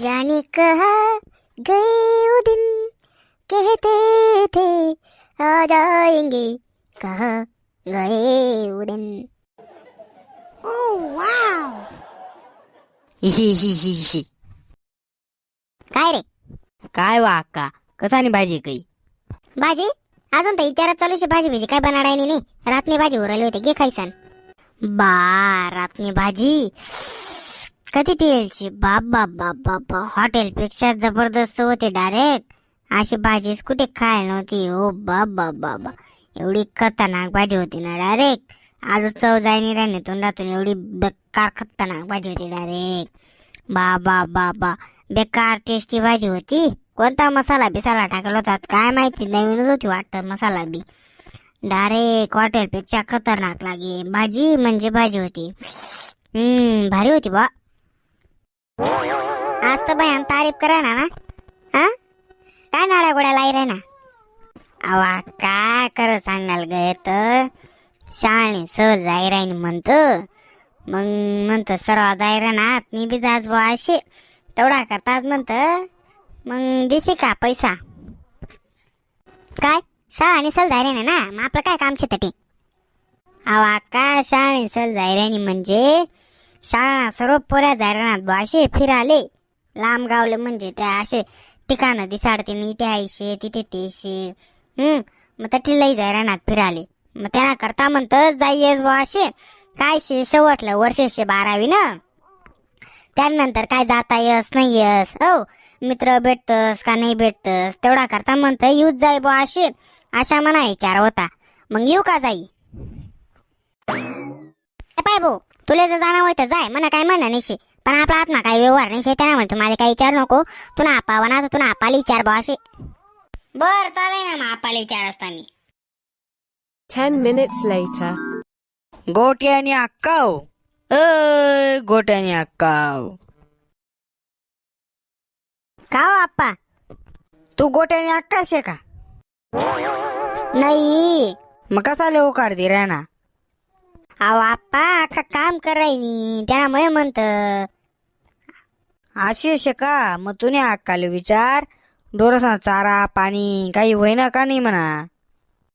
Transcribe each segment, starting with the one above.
जाने कहा गए वो दिन कहते थे आ जाएंगे कहा गए वो दिन ओ वाव हि हि हि हि काय रे? काय वा अक्का कसानी भाजी काही भाजी? अजून तर विचारात चालू शे भाजी भाजी काय बनाडायनी नाही रातनी भाजी उरली होती घे खायसान. बा रातनी भाजी. कधी टेलची? बाप बाप बाप बाप हॉटेल पेक्षा जबरदस्त होते डायरेक्ट अशी भाजीच कुठे खायला नव्हती. हो, ओ बाप बाप बाप एवढी खतरनाक भाजी होती ना डायरेक्ट आज चव जाईनी राहणे तोंडातून एवढी बेकार खतरनाक भाजी होती डायरेक्ट बा बा बा बा बेकार टेस्टी भाजी होती. कोणता मसाला बिसाला टाकला होता. काय माहिती नवीनच होती वाटतं मसाला बी. डायरेक्ट हॉटेलपेक्षा खतरनाक लागे भाजी म्हणजे भाजी होती. हम्म भारी होती बा. आज तर बाई तारीफ करा ना? ना हा? काय नाड्या गोड्या लाई रे ना अवा काय कर सांगाल गे तर? शाळणी सहल जाई राहीन म्हणत. मग म्हणत सर्व जाई ना मी बी जाच बा असे तेवढा करताच म्हणत मग देशी का पैसा? काय? शाळा आणि सल जायरे ना? मग आपलं काय काम तटी अवा का शाळणी सल सल जायऱ्यानी म्हणजे शाळा सर्व पोऱ्या जायरानात असे फिराले. लांब गावले म्हणजे त्या असे ठिकाणं दिसाडते इथे आईशे तिथे तेशे. हम्म मग तटी लई जायरानात फिराले. मग त्यांना करता म्हणत जाईयस बा असे काय शे शेवटलं वर्षशे बारावी ना? त्यानंतर काय जाता यस नाही यस? हो मित्र भेटतस का नाही भेटतस? तेवढा करता म्हणतं येऊच जाई बो असे अशा म्हणा विचार होता. मग येऊ का जाई? पाय भाऊ तुला जर जाणं होतं जाय म्हणा काय म्हणा नाही पण आपला आत्मा काही व्यवहार नाही शे त्याला म्हणतो मला काही विचार नको. तुला आपावा ना तर तुला आपाला विचार बा असे. बर चालेल ना मग आपाला विचार असता मी Ten minutes later. गोट्यानी अक्काव. अय गोट्यानी अक्काव. का हो आप्पा. तू गोट्यानी अक्का शे का? नाही. मग कसा लवकर दे ना अहो आप्पा का काम कराय मी. त्यामुळे म्हणत. शे का? मग तुने अक्काले विचार. डोरसा चारा पाणी काही होईना का नाही म्हणा?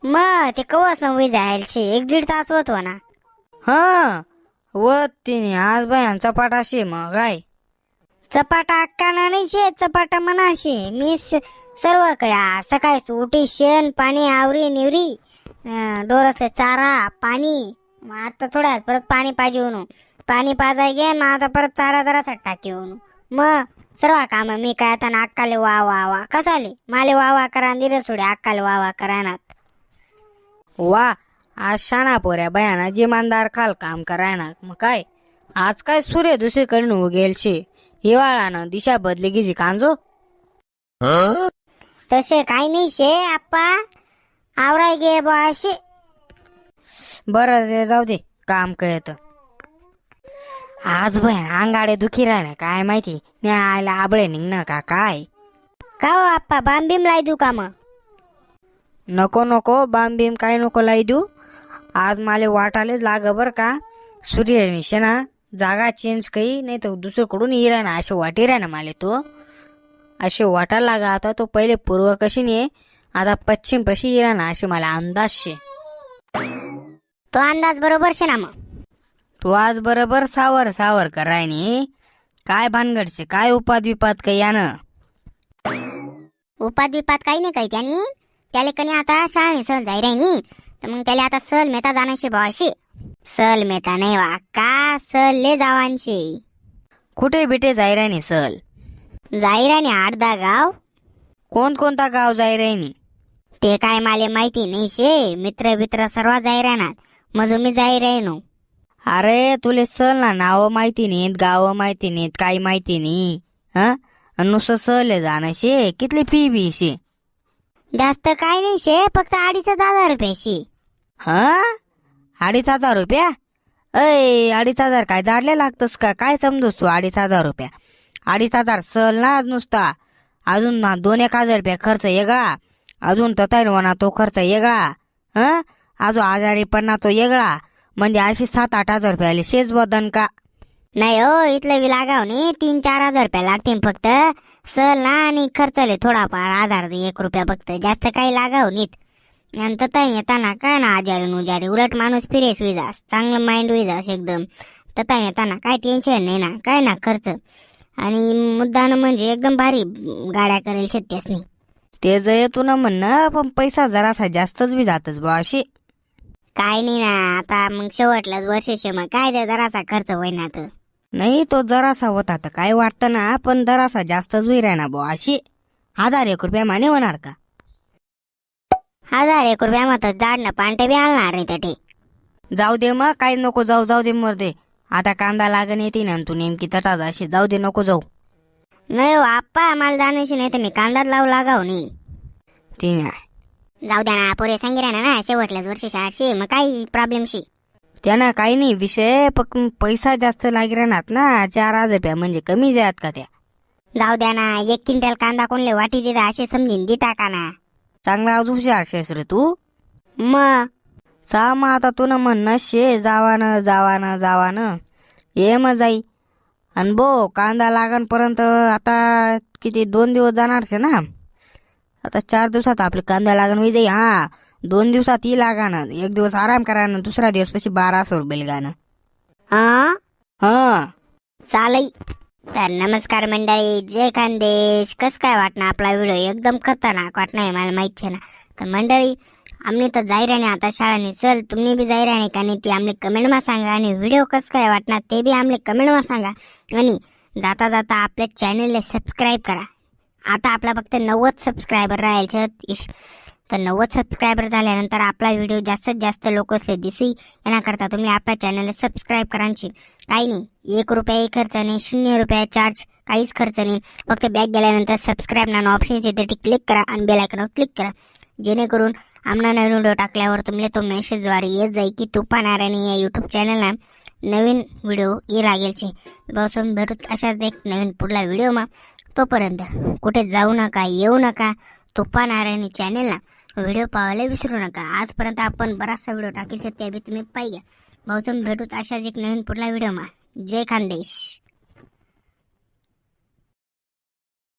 मग ते कवच नव्हे जायला एक दीड तास होतो ना हा व तिने आज बायांचा पाठाशे मग काय? चपाटा अक्काना नाही शे चपाटा मनाशे मी स- सर्व काय सकाळी उठी शेण पाणी आवरी निवरी डोरसले चारा पाणी मग आता थोड्यात परत पाणी पाहिजे होऊन. पाणी पाजाय गे मग आता परत चारा जरासा टाकी होऊन. मग सर्व काम मी काय आता ना अक्काले वा वा वा. कसाले माले वा वा करा दिले सोडे अक्काले वा वा करानात वा आज शाणा पोऱ्या बयाना जिमानदार खाल काम करायना मग काय? आज काय सूर्य दुसरीकडे उगेल शे हिवाळानं दिशा बदली गिजी कांजो? तसे काही नाही शे आप्पा. आवराय गे बा असे बरं जाऊ दे काम कळत. आज बयान अंगाडे दुखी राहिला काय माहिती? न्यायला आबळे निघणं का काय? का हो आप्पा बांबीम लाई देऊ का मग? नको नको बाम बीम काय नको लाई देऊ? आज माले वाटालेच लाग बर का? सूर्य निशेना जागा चेंज काही नाही तर दुसरीकडून येईल ना असे वाटी ना माले तो. असे वाटायला लागा आता तो पहिले पूर्व कशी नाही आता पश्चिम पशी येईल ना असे मला अंदाज शे. तो अंदाज बरोबर शे ना मग. तू आज बरोबर सावर सावर करायनी काय भानगडचे काय उपाद विपाद काही यानं? उपात बिपात काही नाही काही त्यानी. त्याला कनी आता शाळेने सहल जाई राहिनी तर मग त्याला आता सहल मेहता जाण्याशी भावाशी सहल मेहता नाही वा का सहल ले जावांशी. कुठे बिटे जायरानी सल जाई राहिनी आडदा गाव. कोणकोणता गाव जायरानी ते काय माले माहिती नाही शे मित्र बित्र सर्व जाई राहणार मजू मी जाई राहिनो अरे तुले सल ना नाव माहिती नाहीत गाव माहिती नाहीत काही माहिती नाही. हा? नुसतं सहले जाणं शे कितली फी बी शे जास्त काय नाही शे फक्त अडीच हजार रुपयाशी. हा? अडीच हजार रुपया? अय अडीच हजार काय जाडले लागतस का? काय समजूस तू अडीच हजार रुपया? अडीच हजार सहल ना आज नुसता. अजून ना दोन एक हजार रुपया खर्च वेगळा अजून ततायनवाना तो खर्च वेगळा हं? अजून आजारी पडना तो वेगळा म्हणजे अशी सात आठ हजार रुपयाले शेज बदन का? नाही हो इथलं बी लागाव नाही तीन चार हजार रुपये लागतील फक्त. सहल ना आणि खर्चले थोडाफार. हजार एक रुपया फक्त. जास्त काही लागाव नीत. आणि तथा येताना काय ना आजारी नुजारी उलट माणूस फ्रेश होई जास. चांगलं माइंड होई जास एकदम. तथा येताना काय टेन्शन नाही ना. काय ना खर्च. आणि मुद्दानं म्हणजे एकदम भारी गाड्या करेल शेत्यासनी ते जय येतो ना म्हणणं पण पैसा जरासा जास्तच बी जातच बा अशी. काय नाही ना आता मग शेवटलाच वर्षाचे मग काय ते जरासा खर्च होईना तर. नाही तो जरासा होता तर काय वाटतं ना पण जरासा जास्तच ना बा अशी हजार एक रुपया माने होणार का? हजार एक रुपया मग जाडणं पांटे बी आणणार नाही तटे. जाऊ दे मग काही नको जाऊ जाऊ दे मर दे. आता कांदा लागण येते ना तू नेमकी तटात अशी जाऊ दे नको जाऊ. नाही हो आप्पा मला जाण्याशी नाही तर मी कांदाच लावू लागाव नाही ते नाही. जाऊ द्या ना पोरे सांगितलं ना ना शेवटल्याच वर्षी आठशे मग काही प्रॉब्लेमशी त्यांना काही नाही विषय पैसा जास्त लागी राहणार ना चार हजार रुपया म्हणजे कमी जात का त्या? जाऊ द्या ना एक क्विंटल कांदा कोणले वाटी देता असे समजून देता का ना? चांगला अजून हुशार रे तू. मग? चा मग आता तू ना म्हणणं शे जावानं जावानं जावानं. ये मग जाई. आणि बो कांदा लागणपर्यंत आता किती दोन दिवस जाणार शे ना? आता चार दिवसात आपले कांदा लागण होई जाई हा. दोन दिवसात ही लागानं एक दिवस आराम करा ना दुसरा दिवस पशी बाराशे रुपये गाणं. हा? हा. चालई. तर नमस्कार मंडळी जय खानदेश. कस काय वाटणार आपला व्हिडिओ? एकदम खतरनाक वाटणार मला माहीत छे ना. तर मंडळी आमने तर जाई राहणे आता शाळाने. चल तुम्ही बी जाई राहणे का नाही ते आमले कमेंटमा सांगा आणि व्हिडिओ कस काय वाटणार ते बी आमले कमेंटमा सांगा. आणि जाता जाता आपल्या चॅनलला सबस्क्राईब करा. आता आपला फक्त नव्वद सबस्क्रायबर राहायचे तर नव्वद सबस्क्रायबर झाल्यानंतर आपला व्हिडिओ जास्तीत जास्त लोकसले दिसी येण्याकरता तुम्ही आपल्या चॅनलला सबस्क्राईब करायची काही नाही एक रुपयाही खर्च नाही शून्य रुपया चार्ज काहीच खर्च नाही. फक्त बॅग गेल्यानंतर सबस्क्राईब नाणं ऑप्शन येते ते क्लिक करा आणि बेलायकनवर क्लिक करा. जेणेकरून आमना नवीन व्हिडिओ टाकल्यावर तुम्हाला तो मेसेजद्वारे येत जाईल की तू पाहणाऱ्याने या यूट्यूब चॅनलला नवीन व्हिडिओ ये लागेलचे बसून भेटूत अशाच एक नवीन पुढला व्हिडिओ मा. तोपर्यंत कुठे जाऊ नका येऊ नका तुप्पा नारायणी चॅनेलला व्हिडिओ पाहायला विसरू नका. आजपर्यंत आपण बराचसा व्हिडिओ टाकेल ते बी तुम्ही पाहिजे भाऊ तुम्ही भेटूत अशाच एक नवीन पुढला व्हिडिओ मा जय खानदेश.